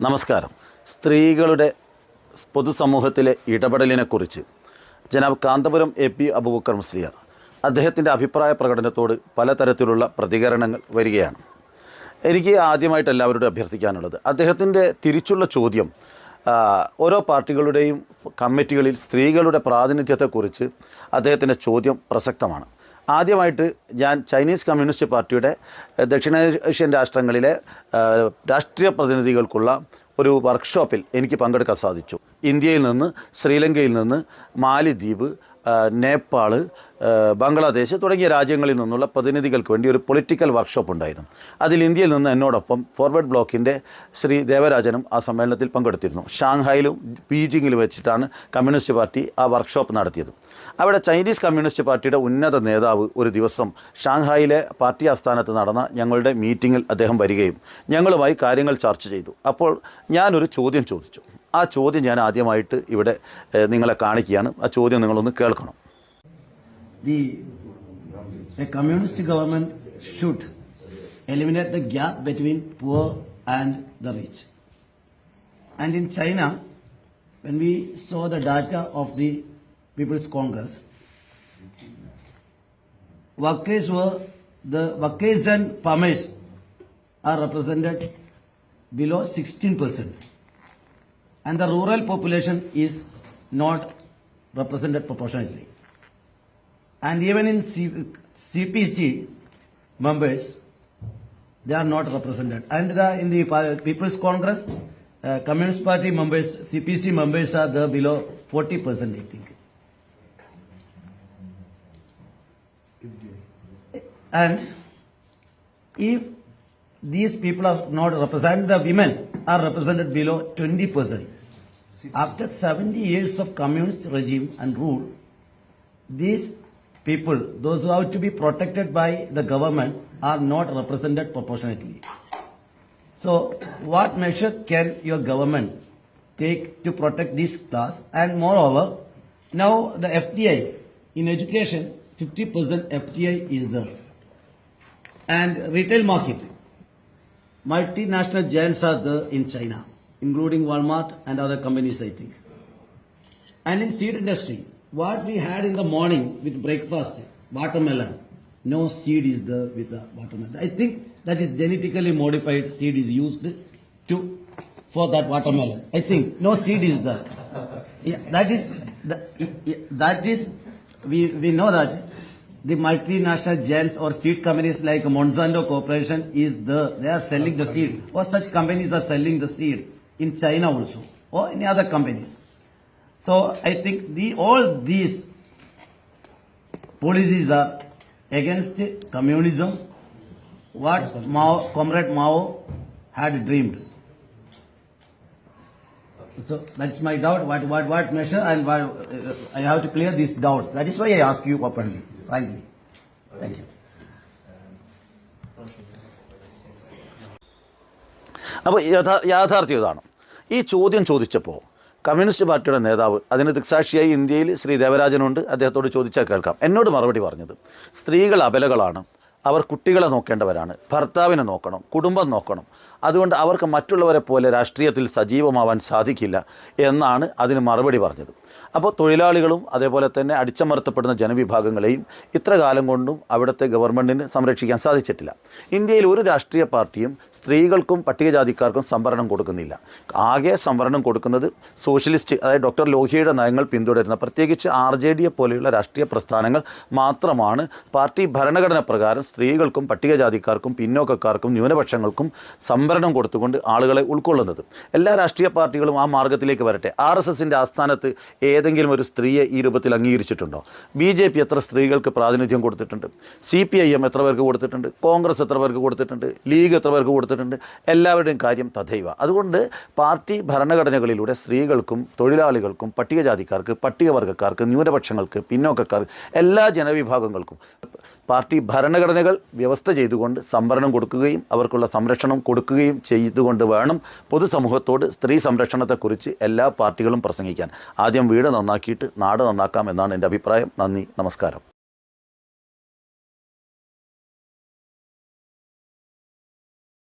നമസ്കാരം. സ്ത്രീകളുടെ പൊതുസമൂഹത്തിലെ ഇടപെടലിനെക്കുറിച്ച് ജനാബ് കാന്തപുരം എ പി അബൂബക്കർ മുസ്ലിയാർ അദ്ദേഹത്തിന്റെ അഭിപ്രായ പ്രകടനത്തോട് പലതരത്തിലുള്ള പ്രതികരണങ്ങൾ വരികയാണ്. എനിക്ക് ആദ്യമായിട്ട് എല്ലാവരോടും അഭ്യർത്ഥിക്കാനുള്ളത് അദ്ദേഹത്തിന്റെ തിരിച്ചുള്ള ചോദ്യം ഓരോ പാർട്ടികളുടെയും കമ്മിറ്റികളിൽ സ്ത്രീകളുടെ പ്രാതിനിധ്യത്തെക്കുറിച്ച് അദ്ദേഹത്തിന്റെ ചോദ്യം പ്രസക്തമാണ്. ആദ്യമായിട്ട് ഞാൻ ചൈനീസ് കമ്മ്യൂണിസ്റ്റ് പാർട്ടിയുടെ ദക്ഷിണേഷ്യൻ രാഷ്ട്രങ്ങളിലെ രാഷ്ട്രീയ പ്രതിനിധികൾക്കുള്ള ഒരു വർക്ക്ഷോപ്പിൽ എനിക്ക് പങ്കെടുക്കാൻ സാധിച്ചു. ഇന്ത്യയിൽ നിന്ന് ശ്രീലങ്കയിൽ നിന്ന് മാലിദ്വീപ് നേപ്പാൾ ബംഗ്ലാദേശ് തുടങ്ങിയ രാജ്യങ്ങളിൽ നിന്നുള്ള പ്രതിനിധികൾക്ക് വേണ്ടി ഒരു പൊളിറ്റിക്കൽ വർക്ക്ഷോപ്പ് ഉണ്ടായിരുന്നു. അതിൽ ഇന്ത്യയിൽ നിന്ന് എന്നോടൊപ്പം ഫോർവേഡ് ബ്ലോക്കിന്റെ ശ്രീ ദേവരാജനും ആ സമ്മേളനത്തിൽ പങ്കെടുത്തിരുന്നു. ഷാങ്ഹായിലും ബീജിങ്ങിലും വെച്ചിട്ടാണ് കമ്മ്യൂണിസ്റ്റ് പാർട്ടി ആ വർക്ക്ഷോപ്പ് നടത്തിയത്. അവിടെ ചൈനീസ് കമ്മ്യൂണിസ്റ്റ് പാർട്ടിയുടെ ഉന്നത നേതാവ് ഒരു ദിവസം ഷാങ്ഹായിലെ പാർട്ടി ആസ്ഥാനത്ത് നടന്ന ഞങ്ങളുടെ മീറ്റിങ്ങിൽ അദ്ദേഹം വരികയും ഞങ്ങളുമായി കാര്യങ്ങൾ ചർച്ച ചെയ്തു. അപ്പോൾ ഞാനൊരു ചോദ്യം ചോദിച്ചു. ആ ചോദ്യം ഞാൻ ആദ്യമായിട്ട് ഇവിടെ നിങ്ങളെ കാണിക്കുകയാണ് ആ ചോദ്യം നിങ്ങളൊന്ന് കേൾക്കണം the a communist government should eliminate the gap between poor and the rich and in China when we saw the data of the People's Congress, workers were the workers and farmers are represented below 16 percent, and the rural population is not represented proportionately and even in C- CPC members, they are not represented. And the, in the People's Congress, uh, Communist Party members, CPC members are there below 40 percent, I think. And if these people are not represented, the women are represented below 20 percent. After 70 years of communist regime and rule, these people, those who have to be protected by the government, are not represented proportionately. So, what measure can your government take to protect this class? And moreover, now the FDI in education, 50% FDI is there. And retail market, multinational giants are there in China, including Walmart and other companies, I think. And in seed industry, what we had in the morning with breakfast, watermelon, no seed is there with the watermelon. I think that is genetically modified seed is used to for that watermelon. I think no seed is there. Yeah, that is that is we we know that the multinational giants or seed companies like Monsanto Corporation is the They are selling the seed, or such companies are selling the seed in China also, or any other companies. So I think the all these policies are against communism, what Mao, Comrade Mao had dreamed. So that's my doubt. What what what measure and what, uh, I have to clear these doubts. That is why I ask you openly, frankly. Thank you. അപ്പോൾ യഥാ യാഥാർത്ഥ്യം ഇതാണ് ഈ ചോദ്യം ചോദിച്ചപ്പോൾ communist പാർട്ടിയുടെ നേതാവ് അതിന് ദൃക്സാക്ഷിയായി ഇന്ത്യയിൽ ശ്രീ ദേവരാജനുണ്ട് അദ്ദേഹത്തോട് ചോദിച്ചാൽ കേൾക്കാം എന്നോട് മറുപടി പറഞ്ഞത് സ്ത്രീകൾ അബലകളാണ് അവർ കുട്ടികളെ നോക്കേണ്ടവരാണ്. ഭർത്താവിനെ നോക്കണം കുടുംബം നോക്കണം. അതുകൊണ്ട് അവർക്ക് മറ്റുള്ളവരെ പോലെ രാഷ്ട്രീയത്തിൽ സജീവമാവാൻ സാധിക്കില്ല എന്നാണ് അതിന് മറുപടി പറഞ്ഞത്. അപ്പോൾ തൊഴിലാളികളും അതേപോലെ തന്നെ അടിച്ചമർത്തപ്പെടുന്ന ജനവിഭാഗങ്ങളെയും ഇത്ര കാലം കൊണ്ടും അവിടുത്തെ ഗവൺമെന്റിന് സംരക്ഷിക്കാൻ സാധിച്ചിട്ടില്ല. ഇന്ത്യയിൽ ഒരു രാഷ്ട്രീയ പാർട്ടിയും സ്ത്രീകൾക്കും പട്ടികജാതിക്കാർക്കും സംവരണം കൊടുക്കുന്നില്ല. ആകെ സംവരണം കൊടുക്കുന്നത് സോഷ്യലിസ്റ്റ് അതായത് ഡോക്ടർ ലോഹിയുടെ നയങ്ങൾ പിന്തുടരുന്ന പ്രത്യേകിച്ച് ആർ ജെ ഡിയെ പോലെയുള്ള രാഷ്ട്രീയ പ്രസ്ഥാനങ്ങൾ മാത്രമാണ്. പാർട്ടി ഭരണഘടന പ്രകാരം സ്ത്രീകൾക്കും പട്ടികജാതിക്കാർക്കും പിന്നോക്കക്കാർക്കും ന്യൂനപക്ഷങ്ങൾക്കും സംവരണം കൊടുത്തുകൊണ്ട് ആളുകളെ ഉൾക്കൊള്ളുന്നത്. എല്ലാ രാഷ്ട്രീയ പാർട്ടികളും ആ മാർഗത്തിലേക്ക് വരട്ടെ. ആർ എസ് എസിന്റെ ആസ്ഥാനത്ത് ഏതെങ്കിലും ഒരു സ്ത്രീയെ ഈ രൂപത്തിൽ അംഗീകരിച്ചിട്ടുണ്ടോ? ബി ജെ പി എത്ര സ്ത്രീകൾക്ക് പ്രാതിനിധ്യം കൊടുത്തിട്ടുണ്ട്? സി പി ഐ എം എത്ര പേർക്ക് കൊടുത്തിട്ടുണ്ട്? കോൺഗ്രസ് എത്ര പേർക്ക് കൊടുത്തിട്ടുണ്ട്? ലീഗ് എത്ര പേർക്ക് കൊടുത്തിട്ടുണ്ട്? എല്ലാവരുടെയും കാര്യം തഥൈവ. അതുകൊണ്ട് പാർട്ടി ഭരണഘടനകളിലൂടെ സ്ത്രീകൾക്കും തൊഴിലാളികൾക്കും പട്ടികജാതിക്കാർക്ക് പട്ടികവർഗക്കാർക്ക് ന്യൂനപക്ഷങ്ങൾക്ക് പിന്നോക്കക്കാർക്ക് എല്ലാ ജനവിഭാഗങ്ങൾക്കും പാർട്ടി ഭരണഘടനകൾ വ്യവസ്ഥ ചെയ്തുകൊണ്ട് സംവരണം കൊടുക്കുകയും അവർക്കുള്ള സംരക്ഷണം കൊടുക്കുകയും ചെയ്തുകൊണ്ട് വേണം പൊതുസമൂഹത്തോട് സ്ത്രീ സംരക്ഷണത്തെക്കുറിച്ച് എല്ലാ പാർട്ടികളും പ്രസംഗിക്കാൻ. ആദ്യം വീട് നന്നാക്കിയിട്ട് നാട് നന്നാക്കാം എന്നാണ് എന്റെ അഭിപ്രായം. നന്ദി. നമസ്കാരം.